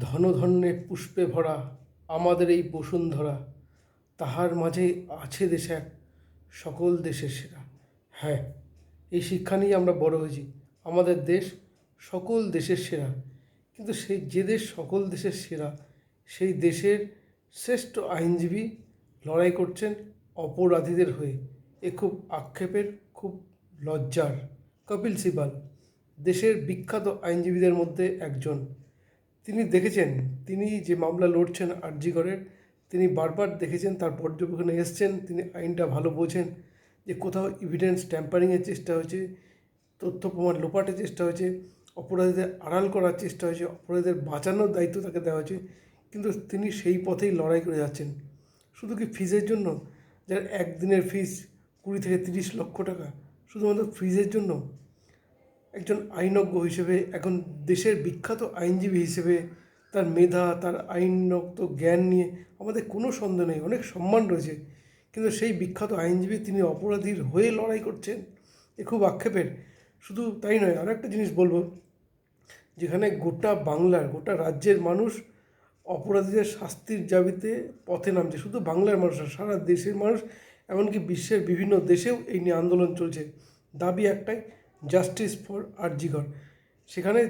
ধনধন্যে পুষ্পে ভরা আমাদের এই বসুন্ধরা। তাহার মাঝে আছে দেশে এক, সকল দেশের সেরা। হ্যাঁ এই শিক্ষা নিয়ে আমরা বড় হয়েছি। আমাদের দেশ সকল দেশের সেরা। কিন্তু সেই যে দেশ সকল দেশের সেরা, সেই দেশের শ্রেষ্ঠ আইনজীবী লড়াই করছেন অপরাধীদের হয়ে। এ খুব আক্ষেপের, খুব লজ্জার। কপিল সিবাল, দেশের বিখ্যাত আইনজীবীদের মধ্যে একজন। তিনি দেখেছেন, তিনি যে মামলা লড়ছেন আরজিগড়ের তিনি বারবার দেখেছেন, তার পর্যবেক্ষণে এসছেন, তিনি আইনটা ভালো বোঝেন যে কোথাও এভিডেন্স ট্যাম্পারিংয়ের চেষ্টা হয়েছে, তথ্য প্রমাণ লোপাটের চেষ্টা হয়েছে, অপরাধীদের আড়াল করার চেষ্টা হয়েছে, অপরাধীদের বাঁচানোর দায়িত্ব তাকে দেওয়া হয়েছে, কিন্তু তিনি সেই পথেই লড়াই করে যাচ্ছেন। শুধু কি ফিজের জন্য? যার একদিনের ফিস কুড়ি থেকে তিরিশ লক্ষ টাকা। শুধুমাত্র ফিজের জন্য? একজন আইনজ্ঞ হিসেবে এখন দেশের বিখ্যাত আইনজীবী হিসেবে তার মেধা তার আইনজ্ঞ জ্ঞান নিয়ে আমাদের কোনো সন্দেহ নেই অনেক সম্মান রয়েছে। কিন্তু সেই বিখ্যাত আইনজীবী তিনি অপরাধীর হয়ে লড়াই করছেন এ খুব আক্ষেপের। শুধু তাই নয় আরও একটা জিনিস বলব যেখানে গোটা বাংলার গোটা রাজ্যের মানুষ অপরাধীদের শাস্তির দাবিতে পথে নামছে। শুধু বাংলার মানুষ না, সারা দেশের মানুষ এমনকি বিশ্বের বিভিন্ন দেশেও এই নিয়ে আন্দোলন চলছে। দাবি একটাই জাস্টিস ফর আরজিকর সেখানে,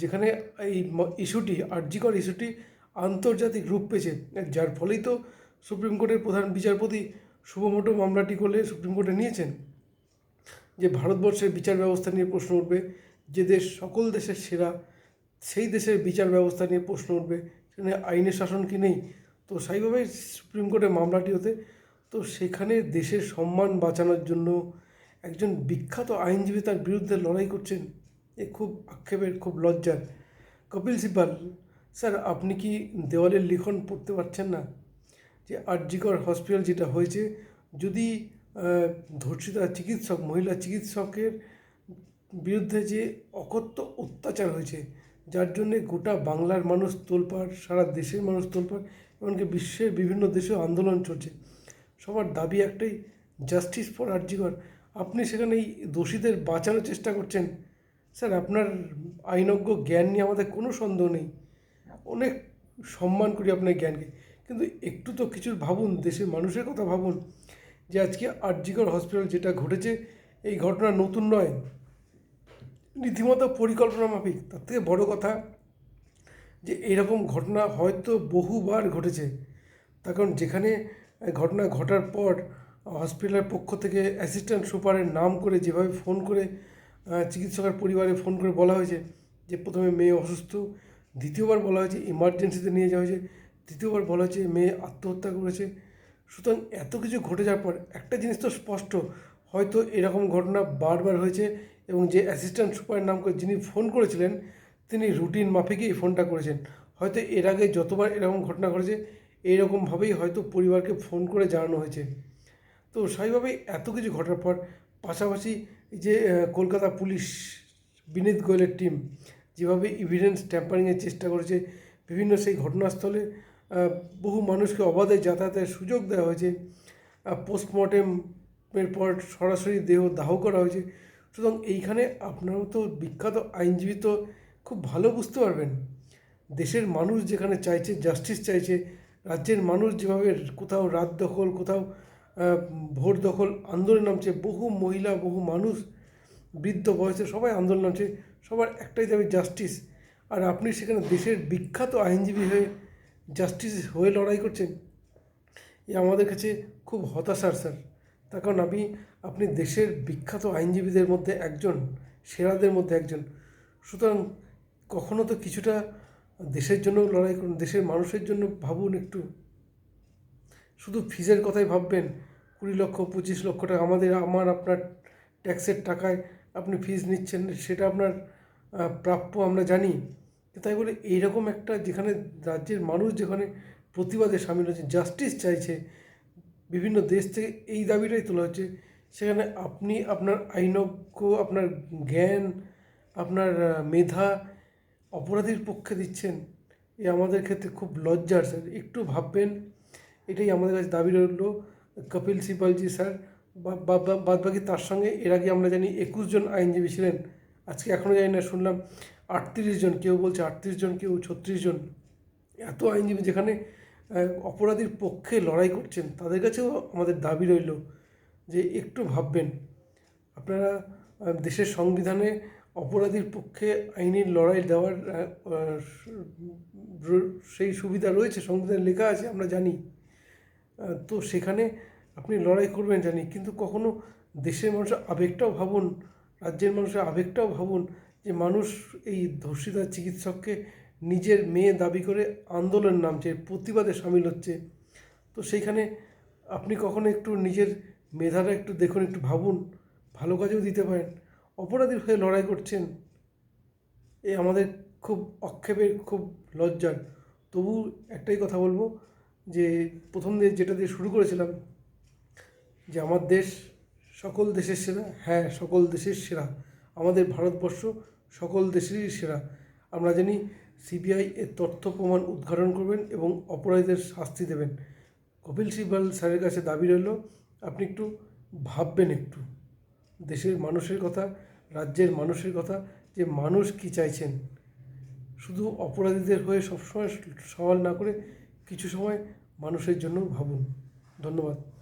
যেখানে এই ইস্যুটি আরজিকর ইস্যুটি আন্তর্জাতিক রূপ পেয়েছে। যার ফলেই তো সুপ্রিম কোর্টের প্রধান বিচারপতি শুভমোটো মামলাটি করলে সুপ্রিম কোর্টে নিয়েছেন। যে ভারতবর্ষের বিচার ব্যবস্থা নিয়ে প্রশ্ন উঠবে, যে দেশ, সকল দেশের সেরা, সেই দেশের বিচার ব্যবস্থা নিয়ে প্রশ্ন উঠবে, সেখানে আইনের শাসন কি নেই? তো সেইভাবেই সুপ্রিম কোর্টে মামলাটি হতে, তো সেখানে দেশের সম্মান বাঁচানোর জন্য একজন বিখ্যাত আইনজীবী তার বিরুদ্ধে লড়াই করছেন। এ খুব আক্ষেপের, খুব লজ্জার। কপিল সিব্বাল, স্যার, আপনি কি দেওয়ালের লিখন পড়তে পারছেন না? যে আরজিকর হসপিটাল যেটা হয়েছে, যদি ধর্ষিতা চিকিৎসক, মহিলা চিকিৎসকের বিরুদ্ধে যে অকথ্য অত্যাচার হয়েছে, যার জন্যে গোটা বাংলার মানুষ তোলপাড়, সারা দেশের মানুষ তোলপাড়, এমনকি বিশ্বের বিভিন্ন দেশেও আন্দোলন চলছে, সবার দাবি একটাই জাস্টিস ফর আরজিকর। আপনি সেখানে এই দোষীদের বাঁচানোর চেষ্টা করছেন? স্যার, আপনার আইনজ্ঞ জ্ঞান নিয়ে আমাদের কোনো সন্দেহ নেই। অনেক সম্মান করি আপনার জ্ঞানকে। কিন্তু একটু তো কিছু ভাবুন, দেশের মানুষের কথা ভাবুন যে আজকে আরজিকর হসপিটাল যেটা ঘটেছে, এই ঘটনা নতুন নয়। রীতিমতো পরিকল্পনা মাফিক। তার থেকে বড় কথা যে এরকম ঘটনা হয়তো বহুবার ঘটেছে। তার কারণ যেখানে ঘটনা ঘটার পর হসপিটালের পক্ষ থেকে অ্যাসিস্ট্যান্ট সুপারের নাম করে যেভাবে ফোন করে চিকিৎসকের পরিবারে ফোন করে বলা হয়েছে যে প্রথমে মেয়ে অসুস্থ, দ্বিতীয়বার বলা হয়েছে ইমার্জেন্সিতে নিয়ে যাওয়া হয়েছে, তৃতীয়বার বলা হয়েছে মেয়ে আত্মহত্যা করেছে। সুতরাং এত কিছু ঘটে যাওয়ার পর একটা জিনিস তো স্পষ্ট, হয়তো এরকম ঘটনা বারবার হয়েছে এবং যে অ্যাসিস্ট্যান্ট সুপারের নাম করে যিনি ফোন করেছিলেন, তিনি রুটিন মাফিকই ফোনটা করেছেন। হয়তো এর আগে যতবার এরকম ঘটনা ঘটেছে এইরকমভাবেই হয়তো পরিবারকে ফোন করে জানানো হয়েছে। তো স্বাভাবিকভাবেই এত কিছু ঘটার পর পাশাপাশি যে কলকাতা পুলিশ, বিনীত গোয়েলের টিম যেভাবে ইভিডেন্স ট্যাম্পারিংয়ের চেষ্টা করেছে, বিভিন্ন সেই ঘটনাস্থলে বহু মানুষকে অবাধে যাতায়াতের সুযোগ দেওয়া হয়েছে পোস্টমর্টেমের পর সরাসরি দেহ দাহ করা হয়েছে। সুতরাং এইখানে আপনারাও তো বিখ্যাত আইনজীবী, তো খুব ভালো বুঝতে পারবেন। দেশের মানুষ যেখানে চাইছে জাস্টিস চাইছে, রাজ্যের মানুষ যেভাবে কোথাও রাত দখল, কোথাও ভোট দখল আন্দোলন নামছে, বহু মহিলা, বহু মানুষ, বৃদ্ধ, বয়সে সবাই আন্দোলন নামছে, সবার একটাই দাবি জাস্টিস আর আপনি সেখানে দেশের বিখ্যাত আইনজীবী হয়ে জাস্টিস হয়ে লড়াই করছেন, এ আমাদের কাছে খুব হতাশার স্যার। তার কারণ আমি আপনি দেশের বিখ্যাত আইনজীবীদের মধ্যে একজন, সেরাদের মধ্যে একজন। সুতরাং কখনো তো কিছুটা দেশের জন্য লড়াই করুন, দেশের মানুষের জন্য ভাবুন একটু। শুধু ফিজের কথাই ভাববেন? কুড়ি লক্ষ, পঁচিশ লক্ষ টাকা আমাদের, আমার, আপনার ট্যাক্সের টাকায় আপনি ফিজ নিচ্ছেন, সেটা আপনার প্রাপ্য আমরা জানি। তাই বলে এইরকম একটা যেখানে রাজ্যের মানুষ যেখানে প্রতিবাদে সামিল হচ্ছে, জাস্টিস চাইছে, বিভিন্ন দেশ থেকে এই দাবিটাই তোলা হচ্ছে, সেখানে আপনি আপনার আইনজ্ঞ, আপনার জ্ঞান, আপনার মেধা অপরাধীর পক্ষে দিচ্ছেন, এ আমাদের ক্ষেত্রে খুব লজ্জার স্যার। একটু ভাববেন এটাই আমাদের কাছে দাবি রইল। কপিল সিবালজি স্যার বাদ বাকি তার সঙ্গে, এর আগে আমরা জানি একুশ জন আইনজীবী ছিলেন, আজকে এখনও জানি না, শুনলাম আটত্রিশ জন, কেউ বলছে আটত্রিশ জন, কেউ ছত্রিশ জন। এত আইনজীবী যেখানে অপরাধীর পক্ষে লড়াই করছেন, তাদের কাছেও আমাদের দাবি রইল যে একটু ভাববেন। আপনারা দেশের সংবিধানে অপরাধীর পক্ষে আইনি লড়াই দেওয়ার সেই সুবিধা রয়েছে, সংবিধানে লেখা আছে, আমরা জানি। তো সেখানে আপনি লড়াই করবেন জানি, কিন্তু কখনো দেশের মানুষের আবেগটাও ভাবুন, রাজ্যের মানুষের আবেগটাও ভাবুন যে মানুষ এই ধর্ষিতা চিকিৎসককে নিজের মেয়ে দাবি করে আন্দোলন নামছে, প্রতিবাদে সামিল হচ্ছে। তো সেইখানে আপনি কখনো একটু নিজের মেধাটা একটু দেখুন, একটু ভাবুন, ভালো কাজেও দিতে পারেন। অপরাধীর হয়ে লড়াই করছেন, এ আমাদের খুব অক্ষেপের, খুব লজ্জার। তবু একটাই কথা বলব যে প্রথম দিয়ে যেটা দিয়ে শুরু করেছিলাম, যে আমার দেশ সকল দেশের সেরা হ্যাঁ সকল দেশের সেরা। আমাদের ভারতবর্ষ সকল দেশেরই সেরা। আমরা জানি সিবিআই এর তথ্য প্রমাণ উদ্ঘাটন করবেন এবং অপরাধীদের শাস্তি দেবেন। কপিল সিবাল স্যারের কাছে দাবি রইল, আপনি একটু ভাববেন একটু। দেশের মানুষের কথা, রাজ্যের মানুষের কথা, যে মানুষ কি চাইছেন? শুধু অপরাধীদের হয়ে সবসময় সওয়াল না করে কিছু সময় মানুষের জন্য ভাবুন। ধন্যবাদ।